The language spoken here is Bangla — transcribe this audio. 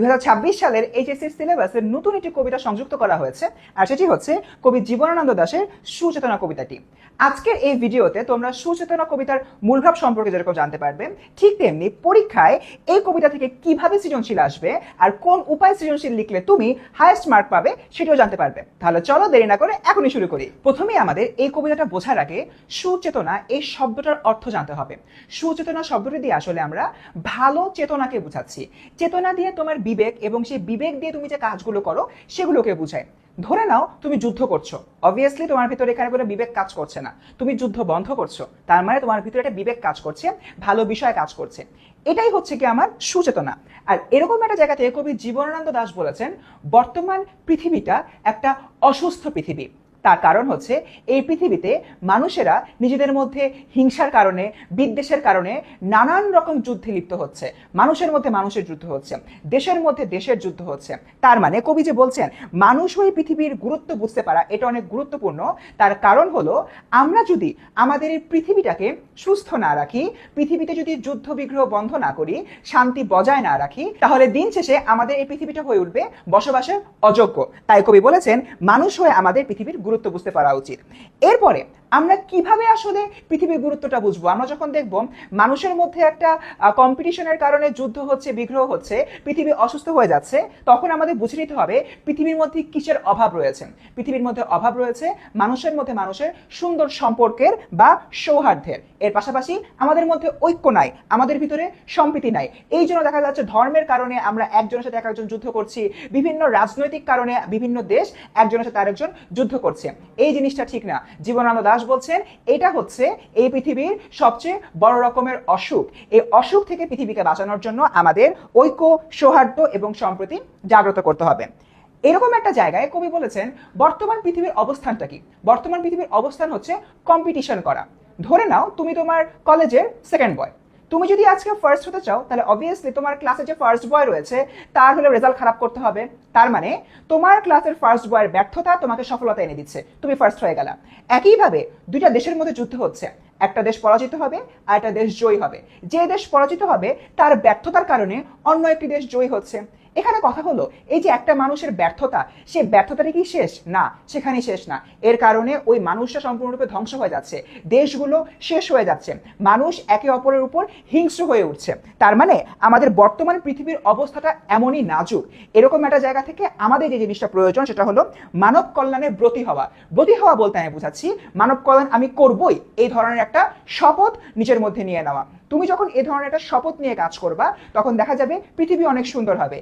দুই হাজার ছাব্বিশ সালের এইচএসসি সিলেবাসের নতুন একটি কবিতা সংযুক্ত করা হয়েছে, আর সেটি হচ্ছে কবি জীবনানন্দ দাশের সুচেতনা কবিতাটি। আজকের এই ভিডিওতে তোমরা সুচেতনা কবিতার মূলভাব সম্পর্কে যেরকম জানতে পারবে, ঠিক তেমনি পরীক্ষায় এই কবিতা থেকে কীভাবে সৃজনশীল আসবে আর কোন উপায় সৃজনশীল লিখলে তুমি হায়েস্ট মার্ক পাবে সেটাও জানতে পারবে। তাহলে চলো দেরি না করে এখনই শুরু করি। প্রথমেই আমাদের এই কবিতাটা বোঝার আগে সুচেতনা এই শব্দটার অর্থ জানতে হবে। সুচেতনা শব্দটি দিয়ে আসলে আমরা ভালো চেতনাকে বোঝাচ্ছি। চেতনা দিয়ে তোমার বিবেক এবং সেই বিবেক দিয়ে তুমি যে কাজগুলো করো, সেগুলোকে বোঝায়। ধরে নাও, তুমি যুদ্ধ করছ। অবভিয়াসলি তোমার ভিতরে এখানে কোনো বিবেক কাজ করছে না। তুমি যুদ্ধ বন্ধ করছ। তার মানে তোমার ভিতরে একটা বিবেক কাজ করছে, ভালো বিষয় কাজ করছে। এটাই হচ্ছে কি আমার সুচেতনা। আর এরকম একটা জায়গা থেকে কবি জীবনানন্দ দাস বলেছেন, বর্তমান পৃথিবীটা একটা অসুস্থ পৃথিবী। তার কারণ হচ্ছে এই পৃথিবীতে মানুষেরা নিজেদের মধ্যে হিংসার কারণে, বিদ্বেষের কারণে নানান রকম যুদ্ধে লিপ্ত হচ্ছে। মানুষের মধ্যে মানুষের যুদ্ধ হচ্ছে, দেশের মধ্যে দেশের যুদ্ধ হচ্ছে। তার মানে কবি যে বলছেন, মানুষ হয়ে পৃথিবীর গুরুত্ব বুঝতে পারা, এটা অনেক গুরুত্বপূর্ণ। তার কারণ হলো, আমরা যদি আমাদের এই পৃথিবীটাকে সুস্থ না রাখি, পৃথিবীতে যদি যুদ্ধ বিগ্রহ বন্ধ না করি, শান্তি বজায় না রাখি, তাহলে দিন শেষে আমাদের এই পৃথিবীটা হয়ে উঠবে বসবাসের অযোগ্য। তাই কবি বলেছেন, মানুষ হয়ে আমাদের পৃথিবীর গুরুত্ব বুঝতে পারা উচিত। এরপরে আমরা কীভাবে আসলে পৃথিবীর গুরুত্বটা বুঝব? আমরা যখন দেখব মানুষের মধ্যে একটা কম্পিটিশনের কারণে যুদ্ধ হচ্ছে, বিগ্রহ হচ্ছে, পৃথিবী অসুস্থ হয়ে যাচ্ছে, তখন আমাদের বুঝে নিতে হবে পৃথিবীর মধ্যে কিসের অভাব রয়েছে। পৃথিবীর মধ্যে অভাব রয়েছে মানুষের মধ্যে মানুষের সুন্দর সম্পর্কের বা সৌহার্দ্যের। এর পাশাপাশি আমাদের মধ্যে ঐক্য নাই, আমাদের ভিতরে সম্প্রীতি নাই। এই জন্য দেখা যাচ্ছে ধর্মের কারণে আমরা একজনের সাথে একজন যুদ্ধ করছি, বিভিন্ন রাজনৈতিক কারণে বিভিন্ন দেশ একজনের সাথে আরেকজন যুদ্ধ করছে। এই জিনিসটা ঠিক না। জীবনানন্দ দাস বলছেন, এটা হচ্ছে এই পৃথিবীর সবচেয়ে বড় রকমের অসুখ। এই অসুখ থেকে পৃথিবীকে বাঁচানোর জন্য আমাদের ঐক্য, সৌহার্দ্য এবং সম্প্রতি জাগ্রত করতে হবে। এরকম একটা জায়গায় কবি বলেছেন, বর্তমান পৃথিবীর অবস্থানটা কি? বর্তমান পৃথিবীর অবস্থান হচ্ছে কম্পিটিশন করা। ধরে নাও, তুমি তোমার কলেজের সেকেন্ড বয় তুমি যদি আজকে ফার্স্ট হতে চাও, তাহলে অবভিয়াসলি তোমার ক্লাসে যে ফার্স্ট বয় রয়েছে, তার হলে রেজাল্ট খারাপ করতে হবে। তার মানে তোমার ক্লাসের ফার্স্ট বয়ের ব্যর্থতা তোমাকে সফলতা এনে দিচ্ছে। তুমি ফার্স্ট হয়ে গেলা। একইভাবে দুইটা দেশের মধ্যে যুদ্ধ হচ্ছে। একটা দেশ পরাজিত হবে আর একটা দেশ জয়ী হবে। যে দেশ পরাজিত হবে, তার ব্যর্থতার কারণে অন্য একটি দেশ জয়ী হচ্ছে। এখানে কথা হলো, এই যে একটা মানুষের ব্যর্থতা, সে ব্যর্থতাটা কি শেষ? না, সেখানেই শেষ না। এর কারণে ওই মানুষটা সম্পূর্ণরূপে ধ্বংস হয়ে যাচ্ছে। দেশগুলো শেষ হয়ে যাচ্ছে। মানুষ একে অপরের উপর হিংস্র হয়ে উঠছে। তার মানে আমাদের বর্তমান পৃথিবীর অবস্থাটা এমনই নাজুক। এরকম একটা জায়গা থেকে আমাদের যে জিনিসটা প্রয়োজন, সেটা হলো মানব কল্যাণের ব্রতী হওয়া। ব্রতী হওয়া বলতে আমি বুঝাচ্ছি, মানব কল্যাণ আমি করবই এই ধরনের একটা শপথ নিজের মধ্যে নিয়ে নেওয়া। তুমি যখন এ ধরনের একটা শপথ নিয়ে কাজ করবা, তখন দেখা যাবে পৃথিবী অনেক সুন্দর হবে।